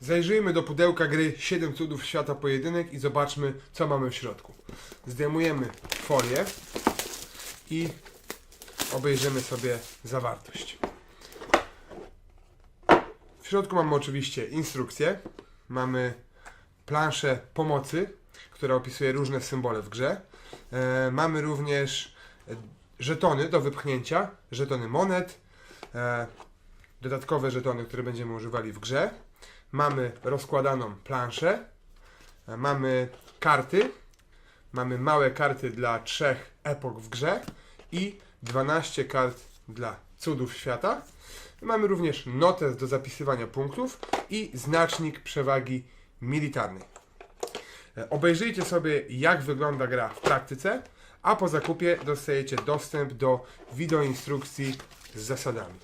Zajrzyjmy do pudełka gry 7 cudów świata pojedynek i zobaczmy, co mamy w środku. Zdejmujemy folię i obejrzymy sobie zawartość. W środku mamy oczywiście instrukcję, mamy planszę pomocy, która opisuje różne symbole w grze. E, mamy również żetony do wypchnięcia, żetony monet, e, dodatkowe żetony, które będziemy używali w grze. Mamy rozkładaną planszę, e, mamy karty, mamy małe karty dla trzech epok w grze i 12 kart dla cudów świata. Mamy również notes do zapisywania punktów i znacznik przewagi militarnej. E, Obejrzyjcie sobie, jak wygląda gra w praktyce, a po zakupie dostajecie dostęp do wideoinstrukcji z zasadami.